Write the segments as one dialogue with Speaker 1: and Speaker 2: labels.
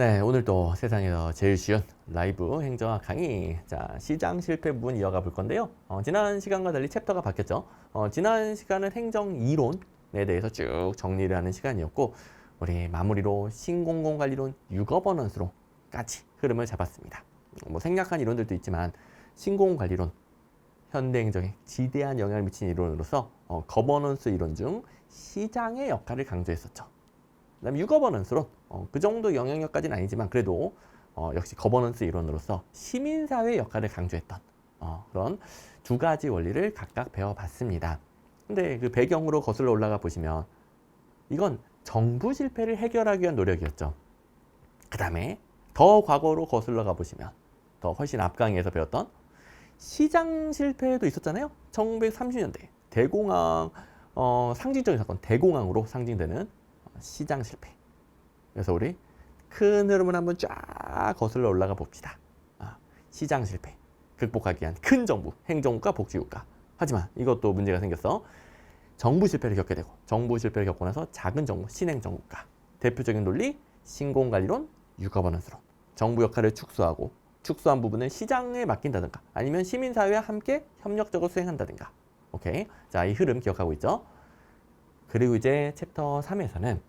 Speaker 1: 네, 오늘도 세상에서 제일 쉬운 라이브 행정학 강의. 자, 시장 실패 부분 이어가 볼 건데요. 어, 지난 시간과 달리 챕터가 바뀌었죠. 어, 지난 시간은 행정 이론에 대해서 쭉 정리를 하는 시간이었고, 우리 마무리로 신공공관리론 6어버넌스로 까지 흐름을 잡았습니다. 뭐 생략한 이론들도 있지만 신공관리론 현대 행정에 지대한 영향을 미친 이론으로서 어, 거버넌스 이론 중 시장의 역할을 강조했었죠. 그다음에 유거버넌스론 어, 그 정도 영향력까지는 아니지만 그래도 어, 역시 거버넌스 이론으로서 시민사회 역할을 강조했던 어, 그런 두 가지 원리를 각각 배워봤습니다. 근데 그 배경으로 거슬러 올라가 보시면 이건 정부 실패를 해결하기 위한 노력이었죠. 그 다음에 더 과거로 거슬러 가 보시면 더 훨씬 앞강의에서 배웠던 시장 실패도 있었잖아요. 1930년대 대공황 어, 상징적인 사건 대공황으로 상징되는 시장 실패. 그래서 우리 큰 흐름을 한번 쫙 거슬러 올라가 봅시다. 아, 시장 실패 극복하기 위한 큰 정부, 행정국가, 복지국가. 하지만 이것도 문제가 생겼어. 정부 실패를 겪게 되고 정부 실패를 겪고 나서 작은 정부, 신행정국가. 대표적인 논리 신공관리론, 유거버넌스론. 정부 역할을 축소하고 축소한 부분을 시장에 맡긴다든가 아니면 시민사회와 함께 협력적으로 수행한다든가. 오케이. 자, 이 흐름 기억하고 있죠? 그리고 이제 챕터 3에서는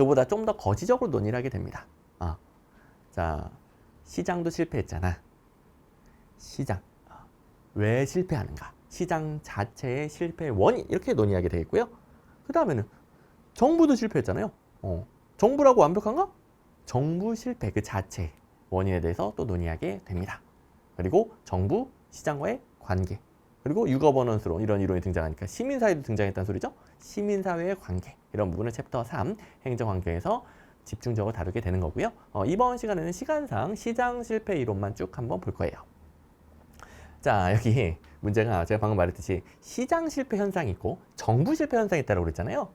Speaker 1: 그보다 좀 더 거시적으로 논의를 하게 됩니다. 아, 자, 시장도 실패했잖아. 시장. 아, 왜 실패하는가? 시장 자체의 실패의 원인. 이렇게 논의하게 되겠고요. 그 다음에는 정부도 실패했잖아요. 어, 정부라고 완벽한가? 정부 실패 그 자체 원인에 대해서 또 논의하게 됩니다. 그리고 정부, 시장과의 관계. 그리고 유거버넌스론 이런 이론이 등장하니까 시민사회도 등장했다는 소리죠. 시민사회의 관계 이런 부분을 챕터 3 행정환경에서 집중적으로 다루게 되는 거고요. 어, 이번 시간에는 시간상 시장 실패 이론만 쭉 한번 볼 거예요. 자 여기 문제가 제가 방금 말했듯이 시장 실패 현상이 있고 정부 실패 현상이 있다고 그랬잖아요.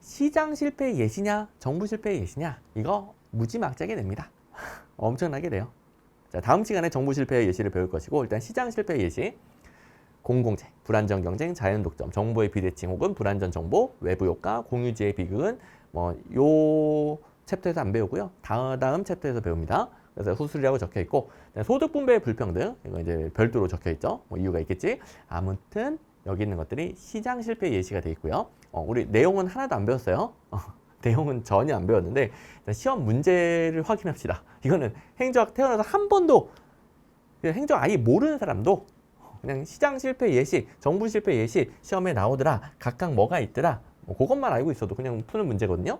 Speaker 1: 시장 실패 예시냐 정부 실패 예시냐 이거 무지막지하게 됩니다. 엄청나게 돼요. 자 다음 시간에 정부 실패 예시를 배울 것이고 일단 시장 실패 예시 공공재, 불안전 경쟁, 자연 독점, 정보의 비대칭 혹은 불안전 정보, 외부 효과, 공유지의 비극은 뭐요 챕터에서 안 배우고요. 다음, 다음 챕터에서 배웁니다. 그래서 후술이라고 적혀 있고 소득 분배의 불평등 이거 이제 별도로 적혀 있죠. 뭐 이유가 있겠지. 아무튼 여기 있는 것들이 시장 실패 예시가 돼 있고요. 어, 우리 내용은 하나도 안 배웠어요. 어, 내용은 전혀 안 배웠는데 시험 문제를 확인합시다. 이거는 행정학 태어나서 한 번도 행정 아예 모르는 사람도 그냥 시장 실패 예시, 정부 실패 예시 시험에 나오더라. 각각 뭐가 있더라. 뭐 그것만 알고 있어도 그냥 푸는 문제거든요.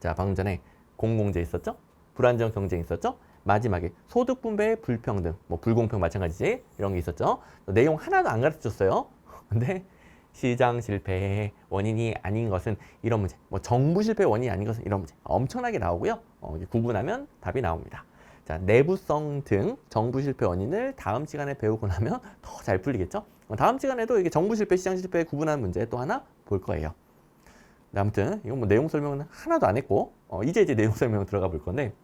Speaker 1: 자, 방금 전에 공공재 있었죠? 불안정 경쟁 있었죠? 마지막에 소득 분배의 불평등, 뭐 불공평 마찬가지지 이런 게 있었죠. 내용 하나도 안 가르쳐 줬어요. 근데 시장 실패의 원인이 아닌 것은 이런 문제, 뭐 정부 실패 원인이 아닌 것은 이런 문제 엄청나게 나오고요. 어, 구분하면 답이 나옵니다. 자, 내부성 등 정부 실패 원인을 다음 시간에 배우고 나면 더 잘 풀리겠죠? 어, 다음 시간에도 이게 정부 실패, 시장 실패 구분하는 문제 또 하나 볼 거예요. 네, 아무튼 이건 뭐 내용 설명은 하나도 안 했고 어, 이제 이제 내용 설명 들어가 볼 건데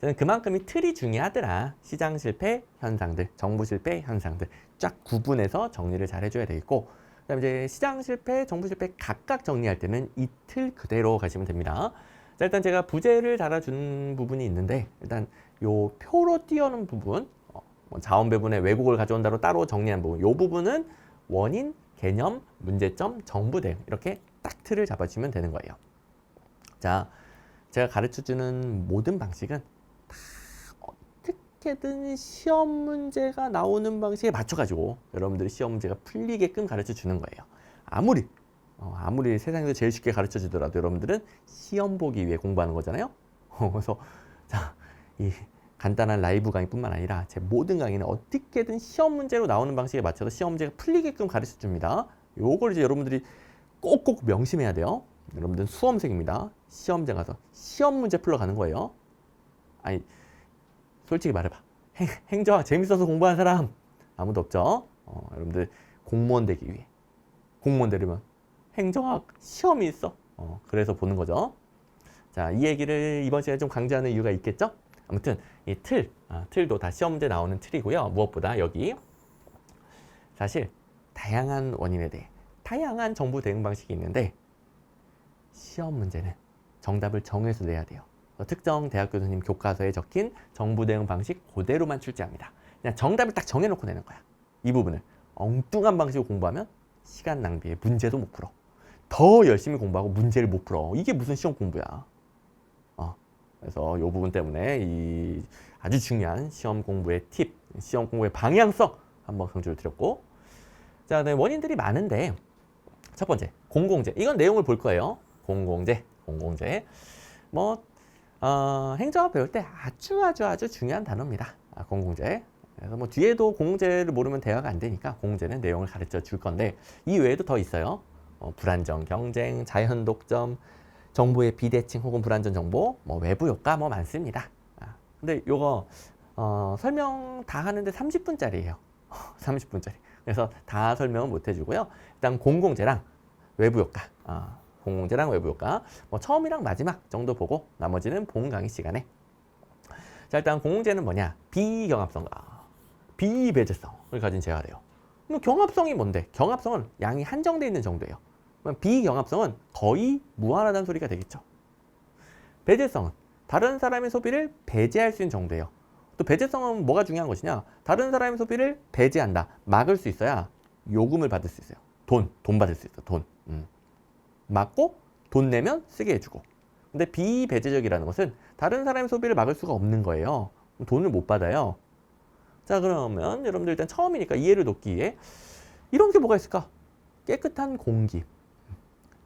Speaker 1: 저는 그만큼 이 틀이 중요하더라. 시장 실패 현상들, 정부 실패 현상들 쫙 구분해서 정리를 잘 해줘야 되겠고 그다음에 이제 시장 실패, 정부 실패 각각 정리할 때는 이 틀 그대로 가시면 됩니다. 자, 일단 제가 부제를 달아준 부분이 있는데 일단 요 표로 띄우는 부분 어, 뭐 자원 배분의 왜곡을 가져온다로 따로 정리한 부분 요 부분은 원인, 개념, 문제점, 정부 대응 이렇게 딱 틀을 잡아주면 되는 거예요. 자, 제가 가르쳐주는 모든 방식은 다 어떻게든 시험 문제가 나오는 방식에 맞춰가지고 여러분들이 시험 문제가 풀리게끔 가르쳐 주는 거예요. 아무리 어, 아무리 세상에서 제일 쉽게 가르쳐 주더라도 여러분들은 시험 보기 위해 공부하는 거잖아요. 어, 그래서 자, 이 간단한 라이브 강의뿐만 아니라 제 모든 강의는 어떻게든 시험 문제로 나오는 방식에 맞춰서 시험 문제가 풀리게끔 가르쳐 줍니다. 요걸 이제 여러분들이 꼭꼭 명심해야 돼요. 여러분들은 수험생입니다. 시험장 가서 시험 문제 풀러 가는 거예요. 아니, 솔직히 말해봐. 행, 행정학 재밌어서 공부하는 사람 아무도 없죠. 어, 여러분들 공무원 되기 위해 공무원 되려면 행정학 시험이 있어. 어, 그래서 보는 거죠. 자, 이 얘기를 이번 시간에 좀 강조하는 이유가 있겠죠? 아무튼 이 틀, 아, 틀도 다 시험 문제 나오는 틀이고요. 무엇보다 여기 사실 다양한 원인에 대해 다양한 정부 대응 방식이 있는데 시험 문제는 정답을 정해서 내야 돼요. 특정 대학 교수님 교과서에 적힌 정부 대응 방식 그대로만 출제합니다. 그냥 정답을 딱 정해놓고 내는 거야. 이 부분을 엉뚱한 방식으로 공부하면 시간 낭비에 문제도 못 풀어. 더 열심히 공부하고 문제를 못 풀어. 이게 무슨 시험 공부야. 어, 그래서 이 부분 때문에 이 아주 중요한 시험 공부의 팁, 시험 공부의 방향성 한번 강조를 드렸고, 자, 네, 원인들이 많은데 첫 번째 공공재. 이건 내용을 볼 거예요. 공공재, 공공재. 뭐 어, 행정학 배울 때 아주 아주 아주 중요한 단어입니다. 아, 공공재. 그래서 뭐 뒤에도 공공재를 모르면 대화가 안 되니까 공공재는 내용을 가르쳐 줄 건데 이 외에도 더 있어요. 어, 불안정 경쟁, 자연 독점, 정보의 비대칭 혹은 불안전 정보, 뭐 외부 효과 뭐 많습니다. 아, 근데 요거 어, 설명 다 하는데 30분짜리예요. 30분짜리. 그래서 다 설명은 못 해주고요. 일단 공공재랑 외부 효과, 아, 공공재랑 외부 효과, 뭐 처음이랑 마지막 정도 보고 나머지는 본 강의 시간에. 자 일단 공공재는 뭐냐? 비경합성, 아, 비배제성을 가진 재화래요. 그럼 경합성이 뭔데? 경합성은 양이 한정돼 있는 정도예요. 그럼 비경합성은 거의 무한하다는 소리가 되겠죠. 배제성은 다른 사람의 소비를 배제할 수 있는 정도예요. 또 배제성은 뭐가 중요한 것이냐? 다른 사람의 소비를 배제한다, 막을 수 있어야 요금을 받을 수 있어요. 돈, 돈 받을 수 있어, 돈. 음. 막고 돈 내면 쓰게 해주고. 근데 비배제적이라는 것은 다른 사람의 소비를 막을 수가 없는 거예요. 돈을 못 받아요. 자 그러면 여러분들 일단 처음이니까 이해를 돕기 위해 이런 게 뭐가 있을까? 깨끗한 공기.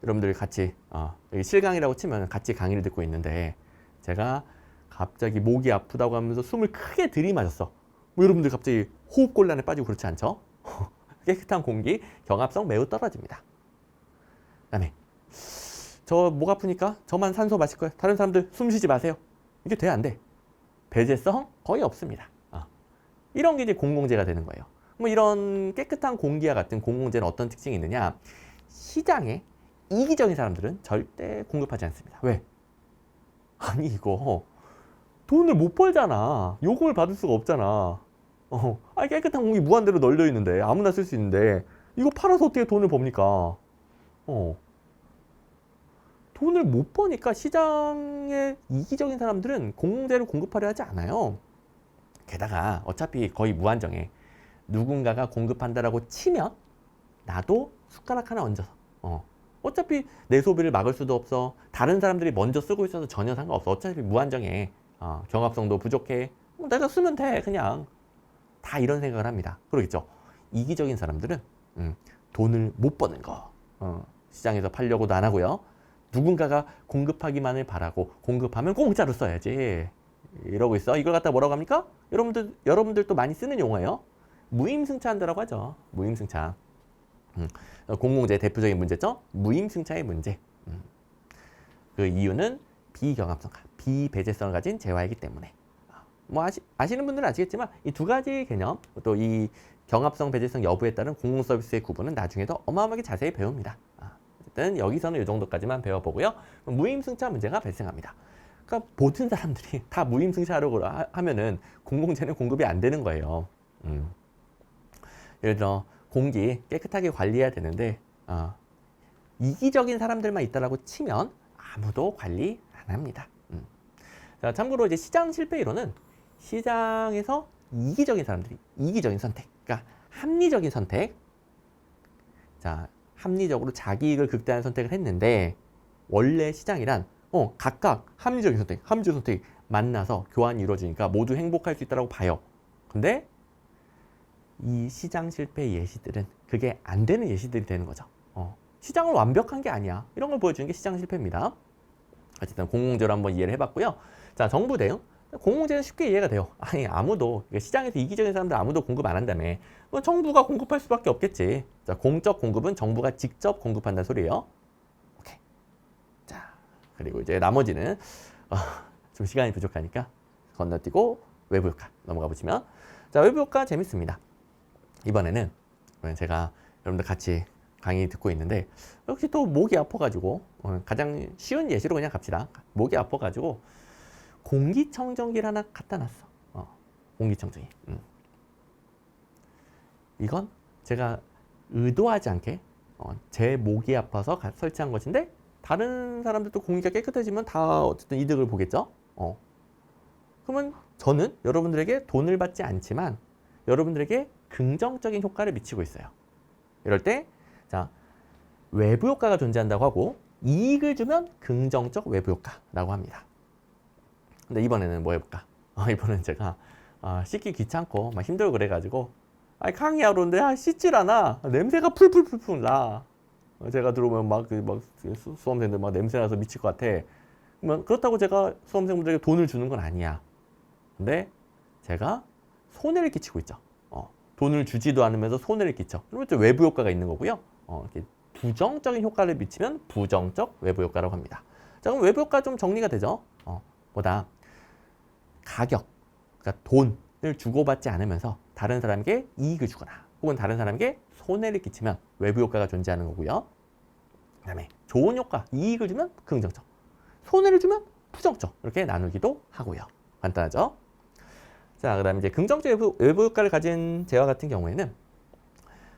Speaker 1: 여러분들 같이 어, 여기 실강이라고 치면 같이 강의를 듣고 있는데 제가 갑자기 목이 아프다고 하면서 숨을 크게 들이마셨어. 뭐 여러분들 갑자기 호흡 곤란에 빠지고 그렇지 않죠? 깨끗한 공기 경합성 매우 떨어집니다. 그다음에 저 목 아프니까 저만 산소 마실 거예요. 다른 사람들 숨 쉬지 마세요. 이게 돼 안 돼? 배제성 거의 없습니다. 어. 이런 게 이제 공공재가 되는 거예요. 뭐 이런 깨끗한 공기와 같은 공공재는 어떤 특징이 있느냐? 시장에 이기적인 사람들은 절대 공급하지 않습니다. 왜? 아니 이거 돈을 못 벌잖아. 요금을 받을 수가 없잖아. 어, 아니 깨끗한 공기 무한대로 널려 있는데 아무나 쓸 수 있는데 이거 팔아서 어떻게 돈을 법니까? 어. 돈을 못 버니까 시장에 이기적인 사람들은 공공재를 공급하려 하지 않아요. 게다가 어차피 거의 무한정에 누군가가 공급한다라고 치면 나도 숟가락 하나 얹어서 어. 어차피 내 소비를 막을 수도 없어. 다른 사람들이 먼저 쓰고 있어서 전혀 상관없어. 어차피 무한정에 어, 경합성도 부족해. 뭐 내가 쓰면 돼 그냥. 다 이런 생각을 합니다. 그러겠죠. 이기적인 사람들은 음, 돈을 못 버는 거. 어, 시장에서 팔려고도 안 하고요. 누군가가 공급하기만을 바라고 공급하면 공짜로 써야지 이러고 있어? 이걸 갖다 뭐라고 합니까? 여러분들 여러분들도 많이 쓰는 용어예요. 무임승차한다라고 하죠. 무임승차. 음, 공공재 대표적인 문제점 무임승차의 문제. 음. 그 이유는 비경합성 비배제성을 가진 재화이기 때문에. 뭐 아시, 아시는 분들은 아시겠지만 이 두 가지 개념 또 이 경합성 배제성 여부에 따른 공공 서비스의 구분은 나중에도 어마어마하게 자세히 배웁니다. 아, 어쨌든 여기서는 이 정도까지만 배워보고요. 무임승차 문제가 발생합니다. 그러니까 모든 사람들이 다 무임승차하려고 하- 하면은 공공재는 공급이 안 되는 거예요. 음. 예를 들어 공기 깨끗하게 관리해야 되는데 어, 이기적인 사람들만 있다라고 치면 아무도 관리 안 합니다. 음. 자, 참고로 이제 시장 실패 이론은 시장에서 이기적인 사람들이 이기적인 선택, 그러니까 합리적인 선택. 자, 합리적으로 자기 이익을 극대화하는 선택을 했는데 원래 시장이란 어, 각각 합리적인 선택, 합리적인 선택이 만나서 교환이 이루어지니까 모두 행복할 수 있다고 봐요. 근데 이 시장 실패 예시들은 그게 안 되는 예시들이 되는 거죠. 어, 시장을 완벽한 게 아니야. 이런 걸 보여주는 게 시장 실패입니다. 어쨌든 공공재로 한번 이해를 해봤고요. 자, 정부 대응. 공공재는 쉽게 이해가 돼요. 아니 아무도 시장에서 이기적인 사람들 아무도 공급 안 한다며. 뭐 정부가 공급할 수밖에 없겠지. 자, 공적 공급은 정부가 직접 공급한다는 소리예요. 그리고 이제 나머지는 어, 좀 시간이 부족하니까 건너뛰고 외부 효과 넘어가 보시면 자 외부 효과 재밌습니다. 이번에는 제가 여러분들 같이 강의 듣고 있는데 역시 또 목이 아파가지고 어, 가장 쉬운 예시로 그냥 갑시다. 목이 아파가지고 공기청정기를 하나 갖다 놨어. 어, 공기청정기. 음. 이건 제가 의도하지 않게 어, 제 목이 아파서 가- 설치한 것인데 다른 사람들도 공기가 깨끗해지면 다 어쨌든 이득을 보겠죠. 어. 그러면 저는 여러분들에게 돈을 받지 않지만 여러분들에게 긍정적인 효과를 미치고 있어요. 이럴 때, 자, 외부 효과가 존재한다고 하고 이익을 주면 긍정적 외부 효과라고 합니다. 근데 이번에는 뭐 해볼까? 어, 이번엔 제가 아, 씻기 귀찮고 막 힘들고 그래가지고 아니 강의하러 오는데 아, 씻질 않아 냄새가 풀풀풀풀 나 어, 제가 들어오면 막그막 수험생들 막 냄새 나서 미칠 것 같아. 그러면 그렇다고 제가 수험생분들에게 돈을 주는 건 아니야. 근데 제가 손해를 끼치고 있죠. 어, 돈을 주지도 않으면서 손해를 끼쳐. 그러면 또 외부 효과가 있는 거고요. 어, 이렇게 부정적인 효과를 미치면 부정적 외부 효과라고 합니다. 자 그럼 외부 효과 좀 정리가 되죠? 어, 보다 가격 그러니까 돈을 주고받지 않으면서 다른 사람에게 이익을 주거나 혹은 다른 사람에게 손해를 끼치면 외부 효과가 존재하는 거고요. 그다음에 좋은 효과, 이익을 주면 긍정적, 손해를 주면 부정적 이렇게 나누기도 하고요. 간단하죠? 자, 그다음에 이제 긍정적 외부, 외부 효과를 가진 재화 같은 경우에는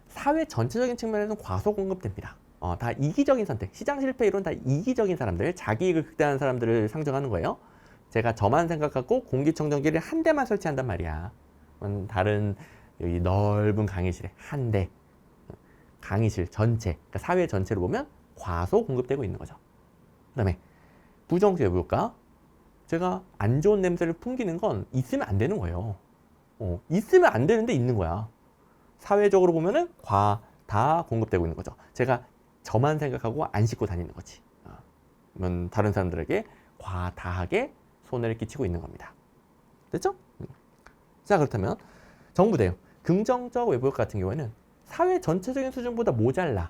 Speaker 1: 사회 전체적인 측면에서는 과소 공급됩니다. 어, 다 이기적인 선택, 시장 실패 이론 다 이기적인 사람들, 자기 이익을 극대화하는 사람들을 상정하는 거예요. 제가 저만 생각하고 공기청정기를 한 대만 설치한단 말이야. 음, 다른 여기 넓은 강의실에 한 대, 강의실 전체, 그러니까 사회 전체로 보면 과소 공급되고 있는 거죠. 그 다음에 부정적 외부 효과. 제가 안 좋은 냄새를 풍기는 건 있으면 안 되는 거예요. 어, 있으면 안 되는데 있는 거야. 사회적으로 보면은 과 다 공급되고 있는 거죠. 제가 저만 생각하고 안 씻고 다니는 거지. 어, 그러면 다른 사람들에게 과다하게 손해를 끼치고 있는 겁니다. 됐죠? 음. 자 그렇다면 정부 대응 긍정적 외부 효과 같은 경우에는 사회 전체적인 수준보다 모자라.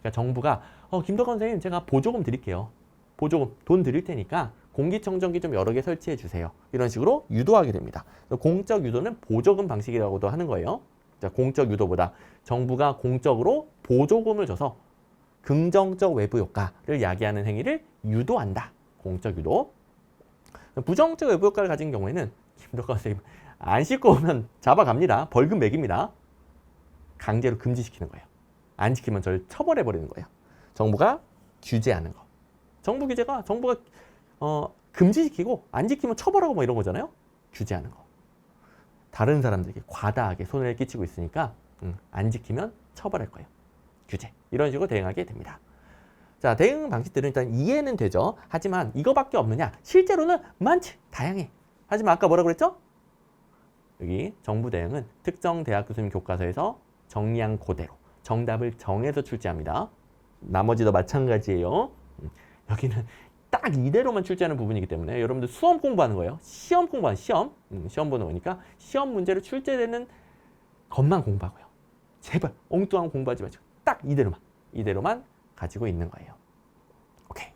Speaker 1: 그러니까 정부가 어 김덕환 선생님 제가 보조금 드릴게요. 보조금 돈 드릴 테니까 공기청정기 좀 여러 개 설치해 주세요. 이런 식으로 유도하게 됩니다. 공적 유도는 보조금 방식이라고도 하는 거예요. 자, 공적 유도보다 정부가 공적으로 보조금을 줘서 긍정적 외부 효과를 야기하는 행위를 유도한다. 공적 유도. 부정적 외부 효과를 가진 경우에는 김덕환 선생님 안 씻고 오면 잡아갑니다. 벌금 매깁니다. 강제로 금지시키는 거예요. 안 지키면 저를 처벌해 버리는 거예요. 정부가 규제하는 거. 정부 규제가 정부가 어, 금지시키고 안 지키면 처벌하고 뭐 이런 거잖아요. 규제하는 거. 다른 사람들에게 과다하게 손해를 끼치고 있으니까 음, 안 지키면 처벌할 거예요. 규제. 이런 식으로 대응하게 됩니다. 자, 대응 방식들은 일단 이해는 되죠. 하지만 이거밖에 없느냐? 실제로는 많지, 다양해. 하지만 아까 뭐라 그랬죠? 여기 정부 대응은 특정 대학 교수님 교과서에서 정리한 그대로 정답을 정해서 출제합니다. 나머지도 마찬가지예요. 음, 여기는 딱 이대로만 출제하는 부분이기 때문에 여러분들 수험 공부하는 거예요. 시험 공부하는 시험, 음, 시험 보는 거니까 시험 문제로 출제되는 것만 공부하고요. 제발 엉뚱한 거 공부하지 마시고 딱 이대로만 이대로만 가지고 있는 거예요. 오케이.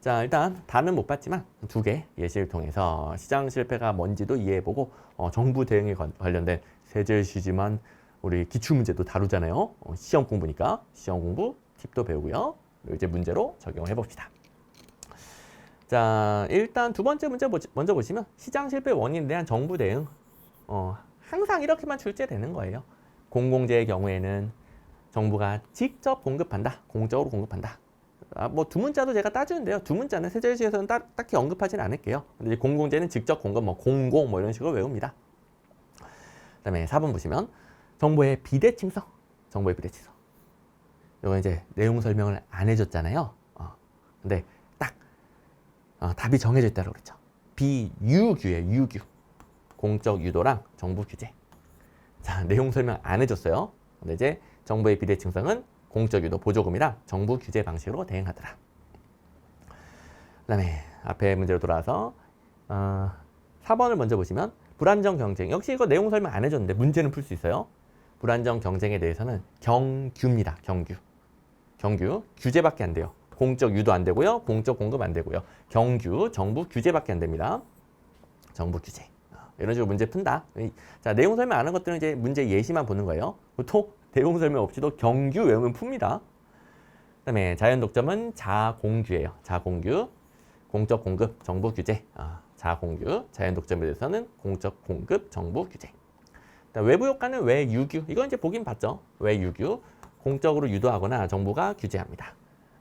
Speaker 1: 자 일단 다는 못 봤지만 두 개 예시를 통해서 시장 실패가 뭔지도 이해해보고 어, 정부 대응에 관- 관련된 세제시지만 우리 기출 문제도 다루잖아요. 어, 시험 공부니까 시험 공부 팁도 배우고요. 이제 문제로 적용을 해봅시다. 자 일단 두 번째 문제 보- 먼저 보시면 시장 실패 원인에 대한 정부 대응 어, 항상 이렇게만 출제되는 거예요. 공공재의 경우에는 정부가 직접 공급한다. 공적으로 공급한다. 아, 뭐 두 문자도 제가 따주는데요. 두 문자는 세제시에서는 따, 딱히 언급하진 않을게요. 근데 이제 공공재는 직접 공급, 뭐 공공 뭐 이런 식으로 외웁니다. 그 다음에 4번 보시면 정보의 비대칭성, 정보의 비대칭성. 이거 이제 내용 설명을 안 해줬잖아요. 어, 근데 딱 어, 답이 정해져 있다고 그랬죠. 비유규예요, 유규. 공적 유도랑 정부 규제. 자, 내용 설명 안 해줬어요. 근데 이제 정부의 비대칭성은 공적 유도 보조금이랑 정부 규제 방식으로 대응하더라. 그다음에 앞에 문제로 돌아와서 어, 4번을 먼저 보시면 불안정 경쟁. 역시 이거 내용 설명 안 해줬는데 문제는 풀 수 있어요. 불안정 경쟁에 대해서는 경규입니다. 경규. 경규 규제밖에 안 돼요. 공적 유도 안 되고요. 공적 공급 안 되고요. 경규 정부 규제밖에 안 됩니다. 정부 규제. 어, 이런 식으로 문제 푼다. 이- 자, 내용 설명 안 한 것들은 이제 문제 예시만 보는 거예요. 보통 내용 설명 없이도 경규 외우면 풉니다. 그 다음에 자연 독점은 자공규예요. 자공규. 공적 공급, 정부 규제. 아, 자공규. 자연 독점에 대해서는 공적 공급, 정부 규제. 외부 효과는 외유규. 이건 이제 보긴 봤죠. 외유규. 공적으로 유도하거나 정부가 규제합니다.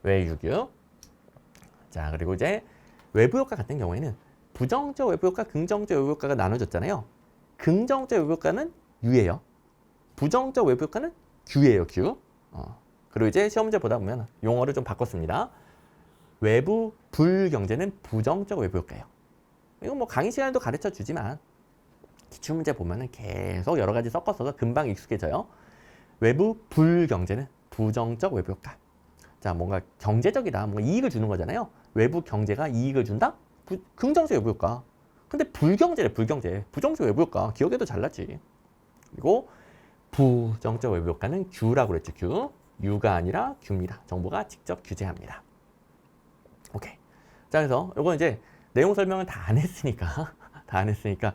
Speaker 1: 외유규. 자, 그리고 이제 외부 효과 같은 경우에는 부정적 외부 효과, 긍정적 외부 효과가 나눠졌잖아요. 긍정적 외부 효과는 U예요. 부정적 외부 효과는 Q예요, Q. 어. 그리고 이제 시험 문제 보다 보면 용어를 좀 바꿨습니다. 외부 불경제는 부정적 외부 효과예요. 이건 뭐 강의 시간에도 가르쳐 주지만 기출 문제 보면은 계속 여러 가지 섞어서 금방 익숙해져요. 외부 불경제는 부정적 외부 효과. 자, 뭔가 경제적이다. 뭔가 이익을 주는 거잖아요. 외부 경제가 이익을 준다? 부, 긍정적 외부 효과. 근데 불경제래, 불경제. 부정적 외부 효과. 기억에도 잘났지. 그리고 부정적 외부 효과는 Q라고 그랬죠. Q. U가 아니라 Q입니다. 정부가 직접 규제합니다. 오케이. 자, 그래서 이건 이제 내용 설명을 다 안 했으니까 다 안 했으니까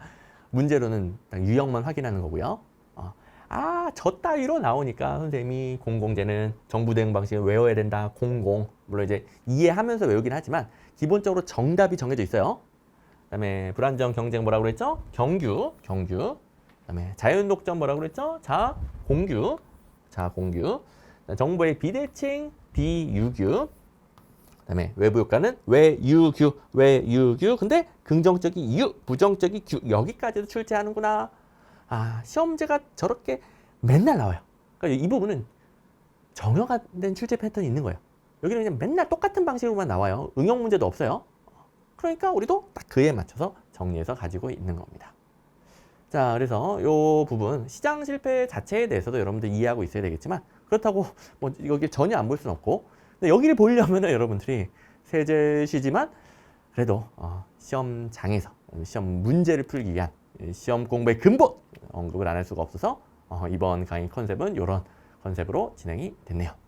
Speaker 1: 문제로는 딱 유형만 확인하는 거고요. 어, 아, 저 따위로 나오니까 선생님이 공공재는 정부 대응 방식을 외워야 된다. 공공. 물론 이제 이해하면서 외우긴 하지만 기본적으로 정답이 정해져 있어요. 그다음에 불안정 경쟁 뭐라고 그랬죠? 경규, 경규. 그다음에 자연 독점 뭐라고 그랬죠? 자, 공규. 자, 공규. 정부의 비대칭, 비유규. 그다음에 외부 효과는 외유규, 외유규. 근데 긍정적인 유, 부정적인 규 여기까지도 출제하는구나. 아 시험제가 저렇게 맨날 나와요. 그러니까 이 부분은 정형화된 출제 패턴이 있는 거예요. 여기는 그냥 맨날 똑같은 방식으로만 나와요. 응용 문제도 없어요. 그러니까 우리도 딱 그에 맞춰서 정리해서 가지고 있는 겁니다. 자, 그래서 이 부분 시장 실패 자체에 대해서도 여러분들 이해하고 있어야 되겠지만 그렇다고 뭐 여기 전혀 안 볼 수는 없고 여기를 보려면은 여러분들이 세제시지만 그래도 어, 시험장에서 시험 문제를 풀기 위한 시험 공부의 근본 언급을 안 할 수가 없어서 어, 이번 강의 컨셉은 이런 컨셉으로 진행이 됐네요.